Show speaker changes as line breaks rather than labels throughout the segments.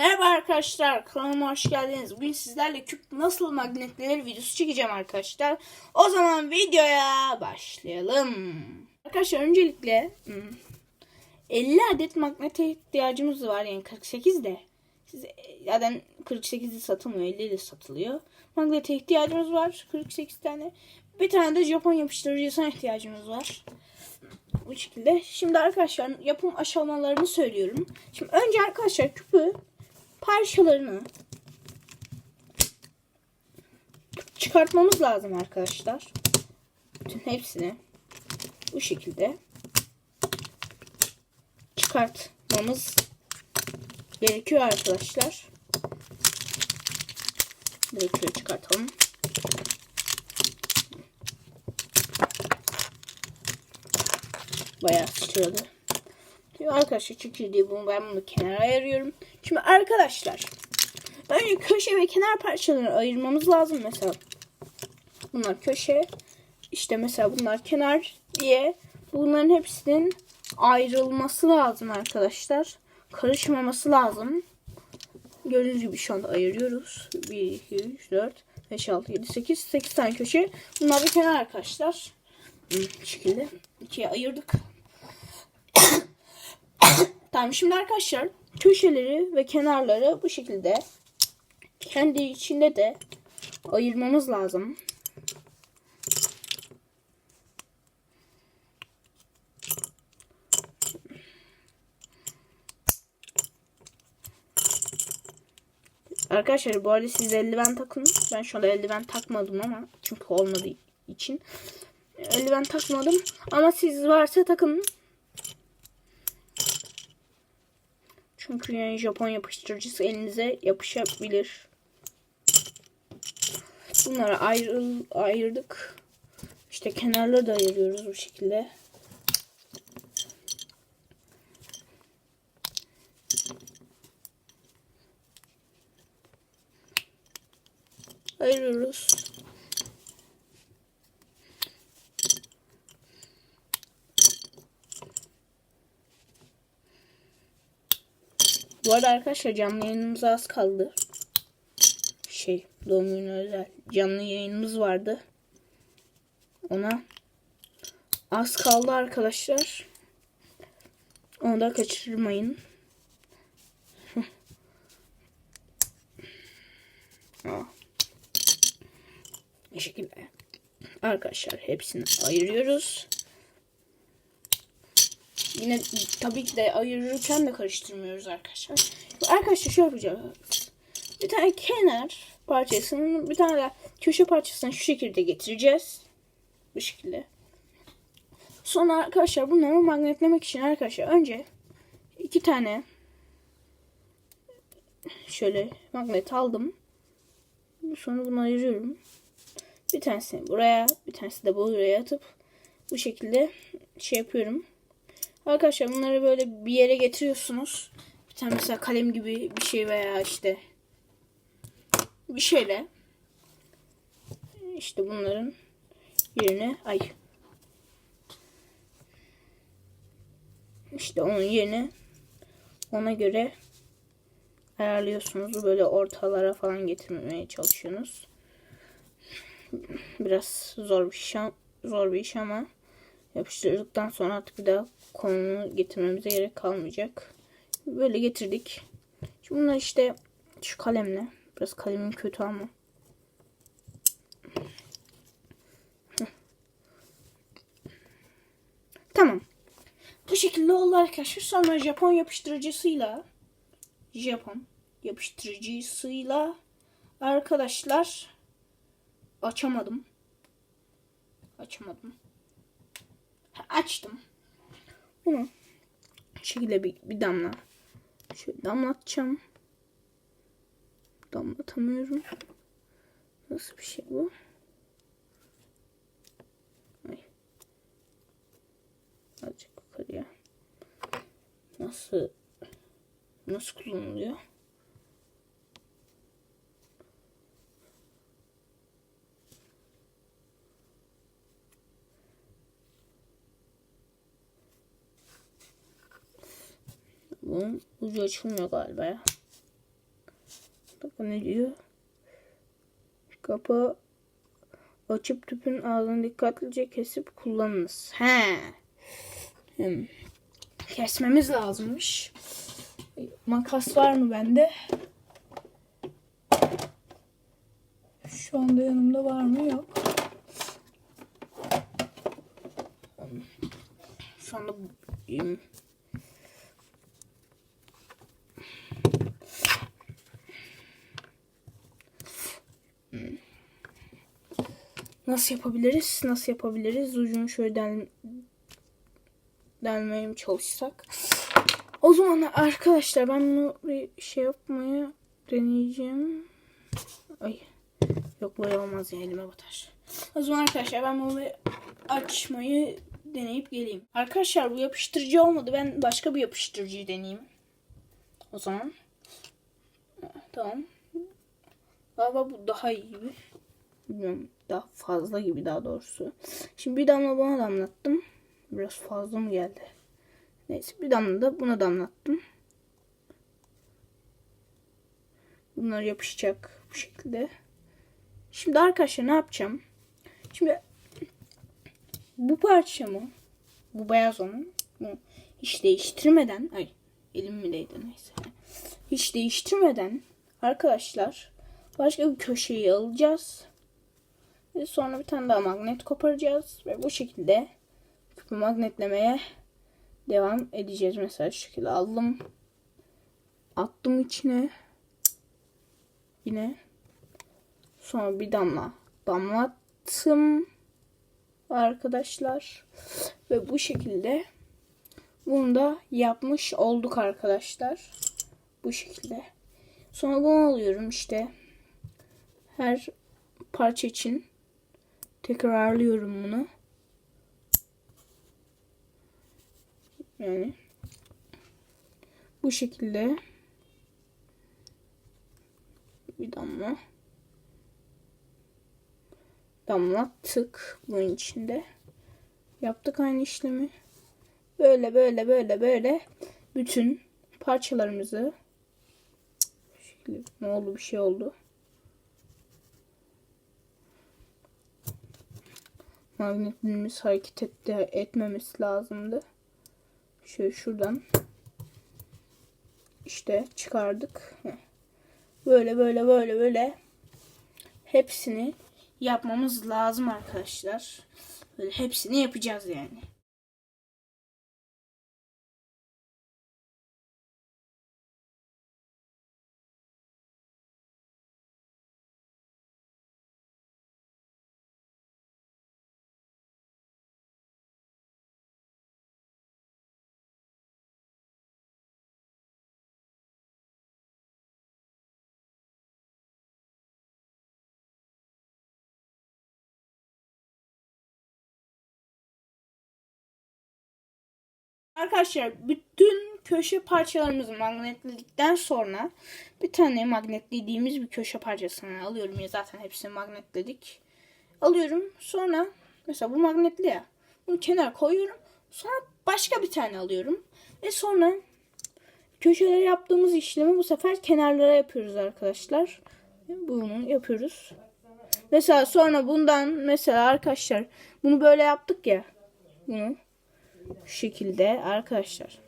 Merhaba arkadaşlar, kanalıma hoş geldiniz. Bugün sizlerle küp nasıl magnetlenir videosu çekeceğim arkadaşlar. O zaman videoya başlayalım. Arkadaşlar öncelikle hmm, 50 adet magnete ihtiyacımız var. Yani 48 de. Siz zaten 48'i satılmıyor, 50 de satılıyor. Magnete ihtiyacımız var. 48 tane. Bir tane de Japon yapıştırıcısına ihtiyacımız var. Bu şekilde. Şimdi arkadaşlar yapım aşamalarını söylüyorum. Şimdi önce arkadaşlar küpü parçalarını çıkartmamız lazım arkadaşlar. Bütün hepsini bu şekilde çıkartmamız gerekiyor arkadaşlar. Direkt çıkartalım. Bayağı sıçradı. Şimdi arkadaşlar çekirdeği bunu ben bunu kenara ayırıyorum. Şimdi arkadaşlar önce köşe ve kenar parçalarını ayırmamız lazım mesela. Bunlar köşe. işte mesela bunlar kenar diye bunların hepsinin ayrılması lazım arkadaşlar. Karışmaması lazım. Gördüğünüz gibi şu anda ayırıyoruz. 1, 2, 3, 4, 5, 6, 7, 8. 8 tane köşe. Bunlar bir kenar arkadaşlar. Bu şekilde ikiye ayırdık. Tamam şimdi arkadaşlar köşeleri ve kenarları bu şekilde kendi içinde de ayırmamız lazım. Arkadaşlar bu arada siz eldiven takın. Ben şu anda eldiven takmadım ama çünkü olmadığı için. Eldiven takmadım ama siz varsa takın. Çünkü yani Japon yapıştırıcısı elinize yapışabilir. Bunları ayrı, ayırdık. İşte kenarları da ayırıyoruz bu şekilde. Ayırıyoruz. Bu arada arkadaşlar canlı yayınımız az kaldı. Şey doğum günü özel canlı yayınımız vardı. Ona az kaldı arkadaşlar. Onu da kaçırmayın. Bu şekilde. Arkadaşlar hepsini ayırıyoruz. Yine tabii ki de ayırırken de karıştırmıyoruz arkadaşlar. Arkadaşlar şöyle yapacağız. Bir tane kenar parçasını bir tane de köşe parçasını şu şekilde getireceğiz. Bu şekilde. Sonra arkadaşlar bunları magnetlemek için arkadaşlar önce iki tane şöyle magnet aldım. Sonra bunu ayırıyorum. Bir tanesini buraya, bir tanesi de buraya atıp bu şekilde şey yapıyorum. Arkadaşlar bunları böyle bir yere getiriyorsunuz. Bir tane mesela kalem gibi bir şey veya işte bir şeyle işte bunların yerine ay işte onun yerine ona göre ayarlıyorsunuz. Böyle ortalara falan getirmeye çalışıyorsunuz. Biraz zor bir iş, zor bir iş ama yapıştırdıktan sonra artık bir daha konunu getirmemize gerek kalmayacak. Böyle getirdik. Şimdi bunlar işte şu kalemle. Biraz kalemim kötü ama. Tamam. Bu şekilde oldu arkadaşlar. Sonra Japon yapıştırıcısıyla Japon yapıştırıcısıyla arkadaşlar açamadım. Açamadım. Açtım. Bunu bu şekilde bir, bir damla şöyle damlatacağım. Damlatamıyorum. Nasıl bir şey bu? Ay. Azıcık yukarıya. Nasıl nasıl kullanılıyor? Bunun ucu açılmıyor galiba ya. Bakın ne diyor? Kapı açıp tüpün ağzını dikkatlice kesip kullanınız. He. Hmm. Kesmemiz lazımmış. Makas var mı bende? Şu anda yanımda var mı? Yok. Şu anda Nasıl yapabiliriz? Nasıl yapabiliriz? Ucunu şöyle del delmeye çalışsak? O zaman arkadaşlar ben bunu bir şey yapmaya deneyeceğim. Ay. Yok böyle olmaz ya elime batar. O zaman arkadaşlar ben bunu açmayı deneyip geleyim. Arkadaşlar bu yapıştırıcı olmadı. Ben başka bir yapıştırıcıyı deneyeyim. O zaman. Tamam. Galiba bu daha iyi. Bilmiyorum. Daha fazla gibi daha doğrusu. Şimdi bir damla buna damlattım. Biraz fazla mı geldi? Neyse bir damla da buna damlattım. Bunlar yapışacak bu şekilde. Şimdi arkadaşlar ne yapacağım? Şimdi bu parçamı bu beyaz onun hiç değiştirmeden ay elim mi değdi neyse. Hiç değiştirmeden arkadaşlar başka bir köşeyi alacağız. Ve sonra bir tane daha magnet koparacağız ve bu şekilde küpü magnetlemeye devam edeceğiz. Mesela şu şekilde aldım. Attım içine. Yine sonra bir damla damlattım arkadaşlar. Ve bu şekilde bunu da yapmış olduk arkadaşlar. Bu şekilde. Sonra bunu alıyorum işte. Her parça için tekrarlıyorum bunu. Yani bu şekilde bir damla damlattık bunun içinde. Yaptık aynı işlemi. Böyle böyle böyle böyle bütün parçalarımızı ne oldu bir şey oldu. Magnetimiz hareket etti, etmemesi lazımdı. Şöyle şuradan işte çıkardık. Böyle böyle böyle böyle hepsini yapmamız lazım arkadaşlar. Böyle hepsini yapacağız yani. Arkadaşlar bütün köşe parçalarımızı magnetledikten sonra bir tane magnetlediğimiz bir köşe parçasını alıyorum ya zaten hepsini magnetledik. Alıyorum sonra mesela bu magnetli ya bunu kenara koyuyorum sonra başka bir tane alıyorum ve sonra köşelere yaptığımız işlemi bu sefer kenarlara yapıyoruz arkadaşlar. Bunu yapıyoruz. Mesela sonra bundan mesela arkadaşlar bunu böyle yaptık ya bunu şu şekilde arkadaşlar.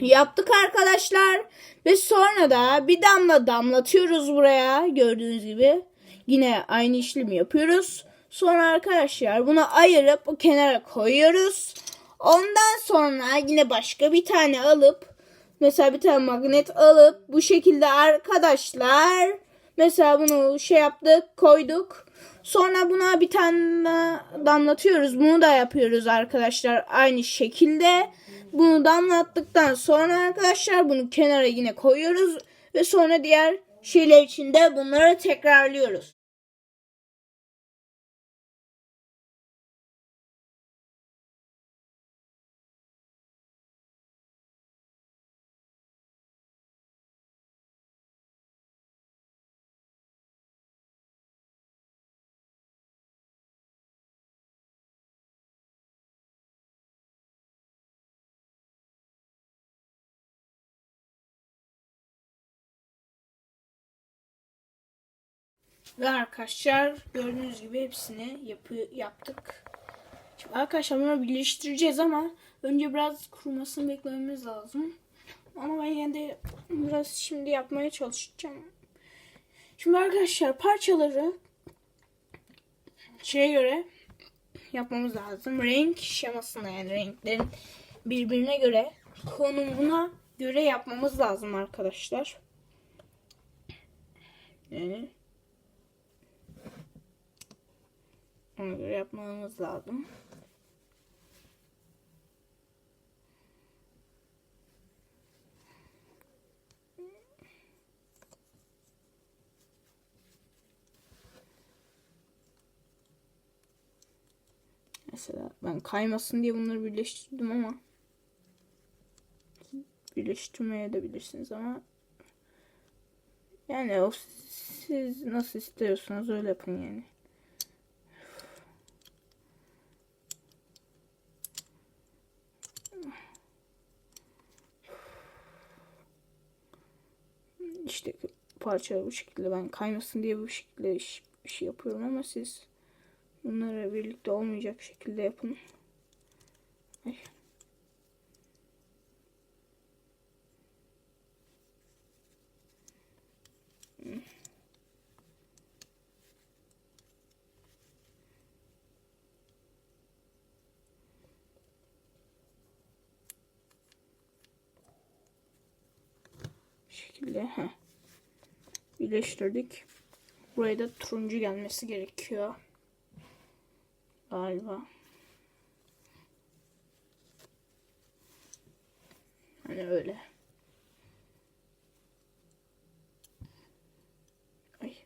Yaptık arkadaşlar. Ve sonra da bir damla damlatıyoruz buraya. Gördüğünüz gibi. Yine aynı işlemi yapıyoruz. Sonra arkadaşlar bunu ayırıp o kenara koyuyoruz. Ondan sonra yine başka bir tane alıp mesela bir tane magnet alıp bu şekilde arkadaşlar mesela bunu şey yaptık koyduk. Sonra buna bir tane damlatıyoruz. Bunu da yapıyoruz arkadaşlar aynı şekilde. Bunu damlattıktan sonra arkadaşlar bunu kenara yine koyuyoruz. Ve sonra diğer şeyler için de bunları tekrarlıyoruz. Ve arkadaşlar gördüğünüz gibi hepsini yapı yaptık. Şimdi arkadaşlar bunu birleştireceğiz ama önce biraz kurumasını beklememiz lazım. Ama ben yine de biraz şimdi yapmaya çalışacağım. Şimdi arkadaşlar parçaları şeye göre yapmamız lazım. Renk şemasına yani renklerin birbirine göre konumuna göre yapmamız lazım arkadaşlar. Yani ona göre yapmamız lazım. Mesela ben kaymasın diye bunları birleştirdim ama birleştirmeye de bilirsiniz ama yani o siz nasıl istiyorsanız öyle yapın yani. İşte parça bu şekilde ben kaymasın diye bu şekilde iş, iş yapıyorum ama siz bunları birlikte olmayacak şekilde yapın. Ay. Şekilde heh. Birleştirdik. Buraya da turuncu gelmesi gerekiyor. Galiba. Hani öyle. Ay.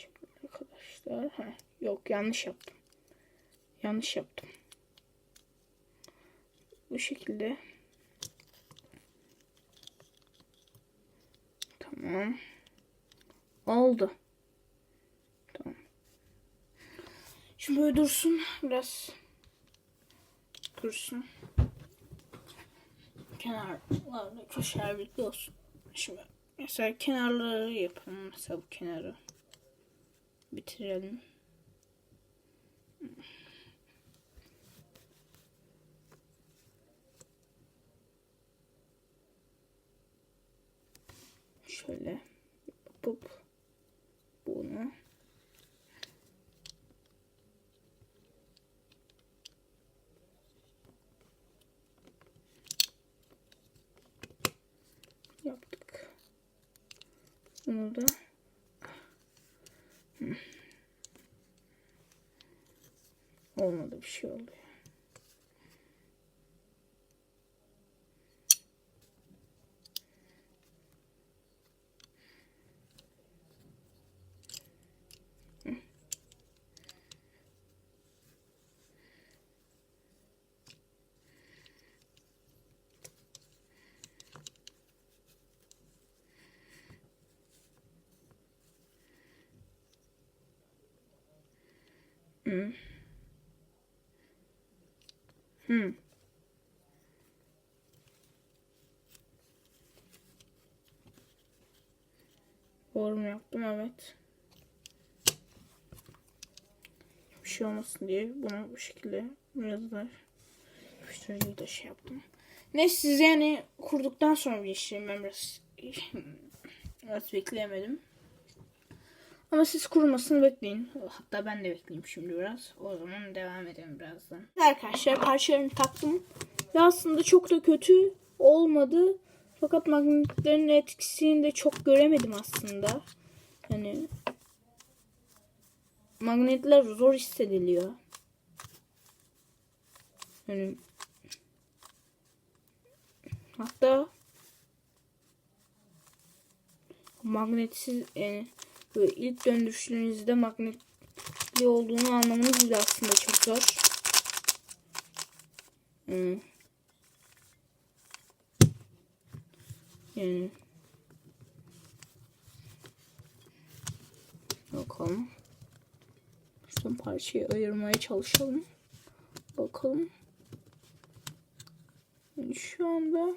Şimdi arkadaşlar. Heh, yok yanlış yaptım. Yanlış yaptım. Bu şekilde. Tamam. Oldu. Tamam. Şimdi böyle dursun. Biraz dursun. Kenarlarda köşeler birlikte olsun. Şimdi mesela kenarları yapalım. Mesela bu kenarı bitirelim. Şöyle yapıp bunu yaptık. Bunu da olmadı bir şey oldu. Hı. Hı. Doğru mu yaptım? Evet. Bir şey olmasın diye bunu bu şekilde biraz da yapıştırıcıyı da şey yaptım. Neyse siz yani kurduktan sonra bir işlem ben biraz biraz bekleyemedim. Ama siz kurumasını bekleyin. Hatta ben de bekleyeyim şimdi biraz. O zaman devam edelim birazdan. Arkadaşlar parçalarını taktım. Ve aslında çok da kötü olmadı. Fakat magnetlerin etkisini de çok göremedim aslında. Yani magnetler zor hissediliyor. Yani hatta magnetsiz yani böyle ilk döndürüşlerinizde magnetli olduğunu anlamanız bile aslında çok zor. Hmm. Yani bakalım. Şuradan parçayı ayırmaya çalışalım. Bakalım. Yani şu anda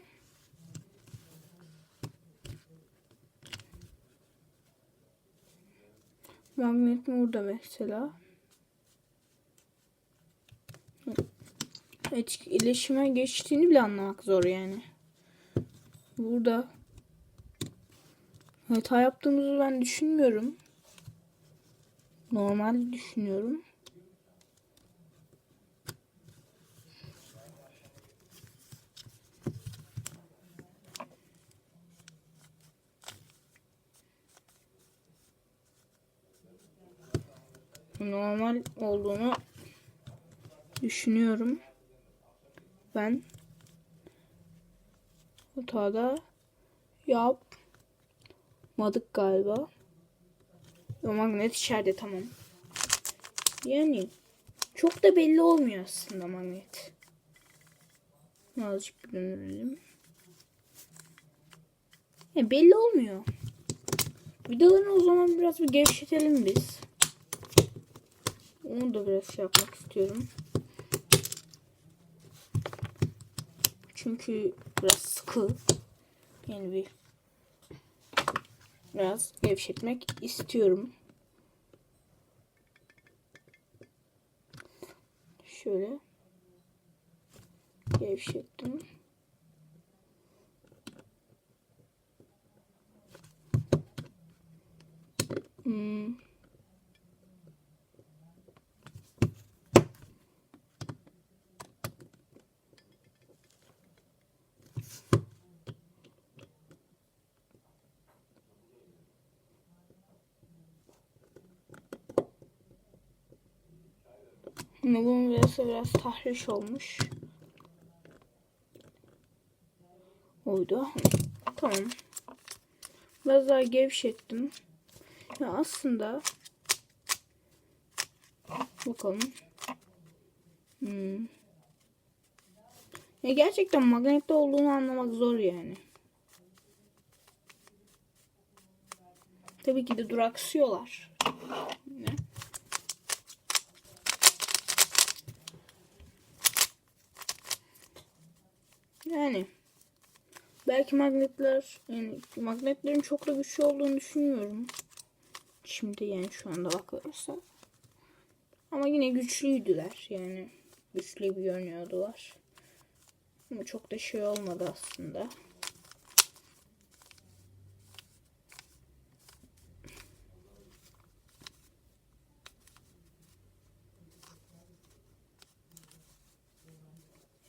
magnet burada mesela. Etkileşime geçtiğini bile anlamak zor yani. Burada hata yaptığımızı ben düşünmüyorum. Normal düşünüyorum. Normal olduğunu düşünüyorum. Ben hatada yapmadık galiba. O magnet içeride tamam. Yani çok da belli olmuyor aslında magnet. Azıcık dönelim. Ya belli olmuyor. Vidalarını o zaman biraz bir gevşetelim biz. Onu da biraz şey yapmak istiyorum. Çünkü biraz sıkı. Yani bir biraz gevşetmek istiyorum. Şöyle gevşettim. Hmm. Ama bunun biraz biraz tahriş olmuş. Oydu. Tamam. Biraz daha gevşettim. Ya aslında bakalım. Hmm. Ya gerçekten magnette olduğunu anlamak zor yani. Tabii ki de duraksıyorlar. Ne? Yani belki magnetler yani magnetlerin çok da güçlü olduğunu düşünmüyorum. Şimdi yani şu anda bakılırsa. Ama yine güçlüydüler yani. Güçlü bir görünüyordular. Ama çok da şey olmadı aslında.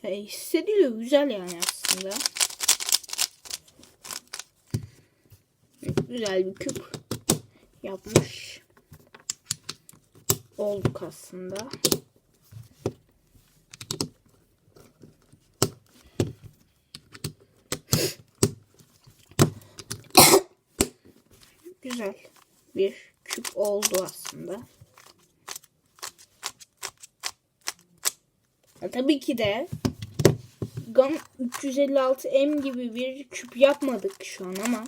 Ya hissediliyor güzel yani aslında. Güzel bir küp yapmış olduk aslında. Güzel bir küp oldu aslında. Ya, tabii ki de GAM 356M gibi bir küp yapmadık şu an ama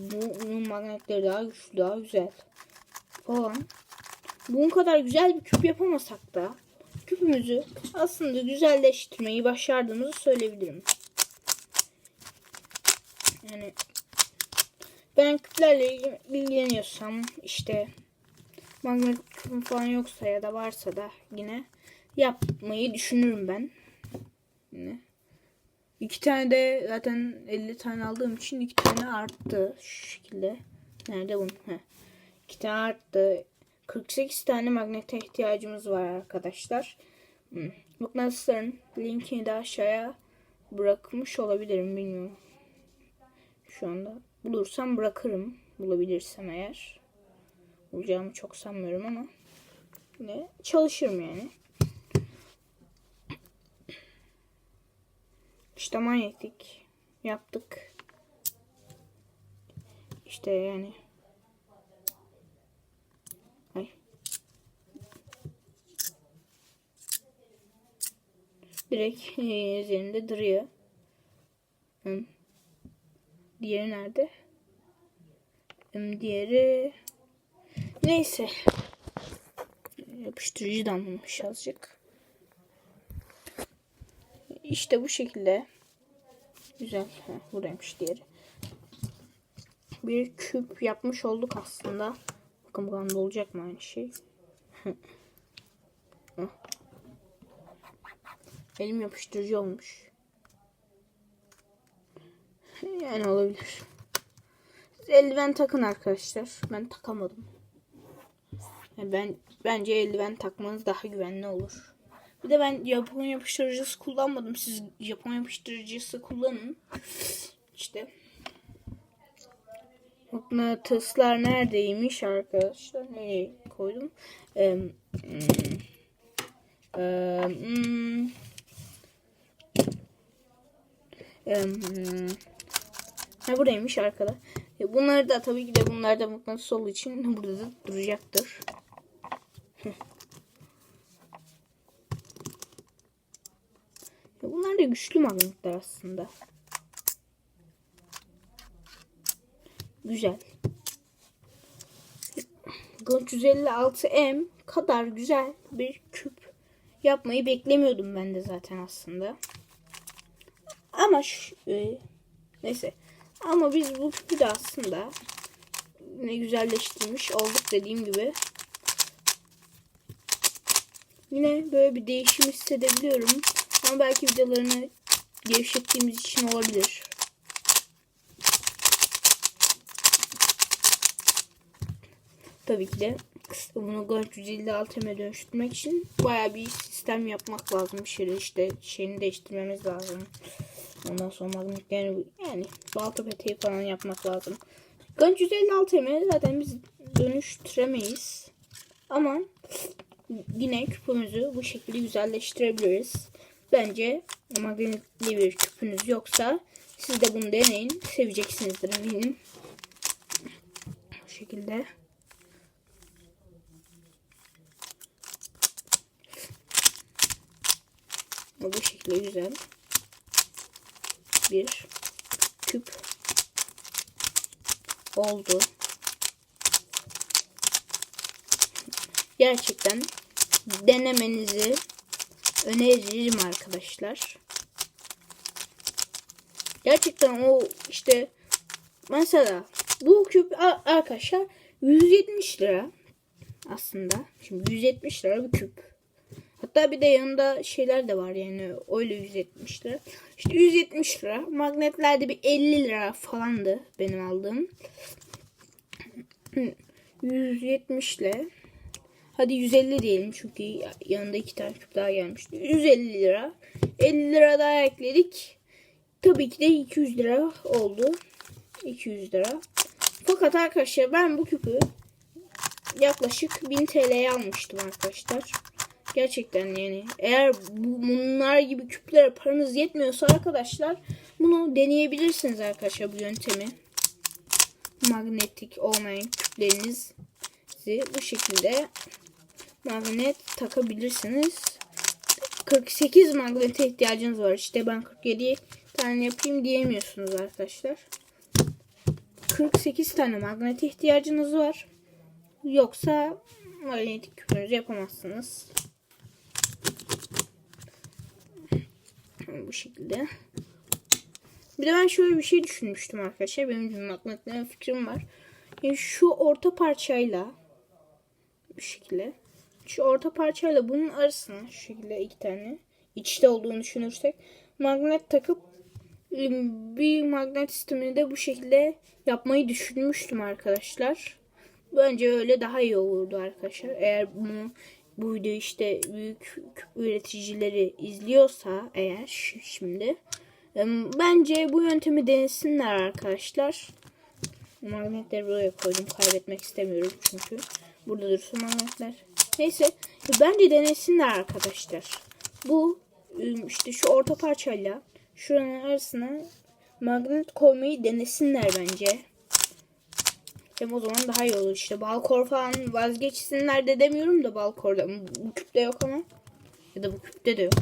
bu, bunun magnetleri daha güçlü, daha güzel falan. Bunun kadar güzel bir küp yapamasak da küpümüzü aslında güzelleştirmeyi başardığımızı söyleyebilirim. Yani ben küplerle ilgileniyorsam işte magnet küpüm falan yoksa ya da varsa da yine yapmayı düşünürüm ben. Yine. İki tane de zaten 50 tane aldığım için iki tane arttı şu şekilde. Nerede bunun? İki tane arttı. 48 tane magnete ihtiyacımız var arkadaşlar. Hmm. Mıknatısların linkini de aşağıya bırakmış olabilirim bilmiyorum. Şu anda bulursam bırakırım. Bulabilirsem eğer. Bulacağımı çok sanmıyorum ama yine çalışırım yani. İşte manyetik yaptık. İşte yani. Ay. Direkt e, üzerinde duruyor. Hı. Diğeri nerede? Hı, diğeri Neyse. Yapıştırıcı damlamış azıcık. İşte bu şekilde. Güzel. Heh, buradaymış diğeri. Bir küp yapmış olduk aslında. Bakın bakalım olacak mı aynı şey. Heh. Elim yapıştırıcı olmuş. Yani olabilir. Eldiven takın arkadaşlar. Ben takamadım. Ben bence eldiven takmanız daha güvenli olur. Bir de ben Japon yapıştırıcısı kullanmadım. Siz Japon yapıştırıcısı kullanın. İşte. Mıknatıslar neredeymiş arkadaşlar? Nereye koydum? Ee, hmm, ee, hmm. Ha buradaymış arkada. E, bunları da tabii ki de bunlar da mıknatıs olduğu için burada da duracaktır. Bunlar da güçlü magnetler aslında. Güzel. Gold 156M kadar güzel bir küp yapmayı beklemiyordum ben de zaten aslında. Ama şu, e, neyse. Ama biz bu küpü de aslında ne güzelleştirmiş olduk dediğim gibi. Yine böyle bir değişim hissedebiliyorum. Ama belki videolarını gevşettiğimiz için olabilir. Tabii ki de bunu Golf 156 dönüştürmek için baya bir sistem yapmak lazım. Bir şey işte şeyini değiştirmemiz lazım. Ondan sonra magnetlerini yani balta peteği falan yapmak lazım. Golf 156 zaten biz dönüştüremeyiz. Ama yine küpümüzü bu şekilde güzelleştirebiliriz. Bence magnetli bir küpünüz yoksa siz de bunu deneyin. Seveceksinizdir eminim. Bu şekilde. Bu şekilde güzel. Bir küp oldu. Gerçekten denemenizi öneririm arkadaşlar. Gerçekten o işte mesela bu küp arkadaşlar 170 lira aslında. Şimdi 170 lira bir küp. Hatta bir de yanında şeyler de var yani öyle 170 lira. İşte 170 lira. Magnetlerde bir 50 lira falandı benim aldığım. 170 ile Hadi 150 diyelim çünkü yanında iki tane küp daha gelmişti. 150 lira. 50 lira daha ekledik. Tabii ki de 200 lira oldu. 200 lira. Fakat arkadaşlar ben bu küpü yaklaşık 1000 TL'ye almıştım arkadaşlar. Gerçekten yani eğer bunlar gibi küplere paranız yetmiyorsa arkadaşlar bunu deneyebilirsiniz arkadaşlar bu yöntemi. Magnetik olmayan küplerinizi bu şekilde magnet takabilirsiniz. 48 magnete ihtiyacınız var. İşte ben 47 tane yapayım diyemiyorsunuz arkadaşlar. 48 tane magnete ihtiyacınız var. Yoksa magnetik küpünüzü yapamazsınız. Bu şekilde. Bir de ben şöyle bir şey düşünmüştüm arkadaşlar. Benim bir magnetleme fikrim var. Yani şu orta parçayla bu şekilde şu orta parçayla bunun arasına şu şekilde iki tane içte olduğunu düşünürsek magnet takıp bir magnet sistemini de bu şekilde yapmayı düşünmüştüm arkadaşlar. Bence öyle daha iyi olurdu arkadaşlar. Eğer bunu bu video işte büyük üreticileri izliyorsa eğer şimdi bence bu yöntemi denesinler arkadaşlar. Magnetleri buraya koydum. Kaybetmek istemiyorum çünkü. Burada dursun magnetler. Neyse bence denesinler arkadaşlar. Bu işte şu orta parçayla şuranın arasına magnet koymayı denesinler bence. Hem o zaman daha iyi olur. İşte balkor falan vazgeçsinler de demiyorum da balkorda. Bu küpte yok ama. Ya da bu küpte de yok.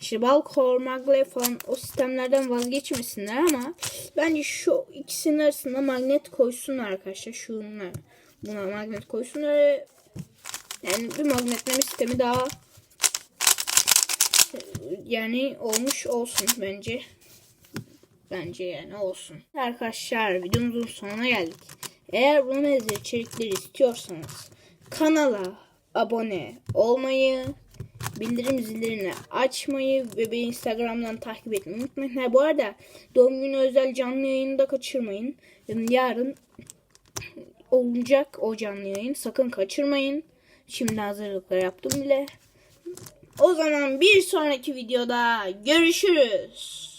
İşte balkor, maglev falan o sistemlerden vazgeçmesinler ama bence şu ikisinin arasında magnet koysunlar arkadaşlar. Şunlar. buna magnet koysunlar. Yani bir magnetleme sistemi daha yani olmuş olsun bence. Bence yani olsun. Arkadaşlar videomuzun sonuna geldik. Eğer buna benzer içerikleri istiyorsanız kanala abone olmayı, bildirim zillerini açmayı ve beni Instagram'dan takip etmeyi unutmayın. Ha, bu arada doğum günü özel canlı yayını da kaçırmayın. Yarın olacak o canlı yayın. Sakın kaçırmayın. Şimdi hazırlıklar yaptım bile. O zaman bir sonraki videoda görüşürüz.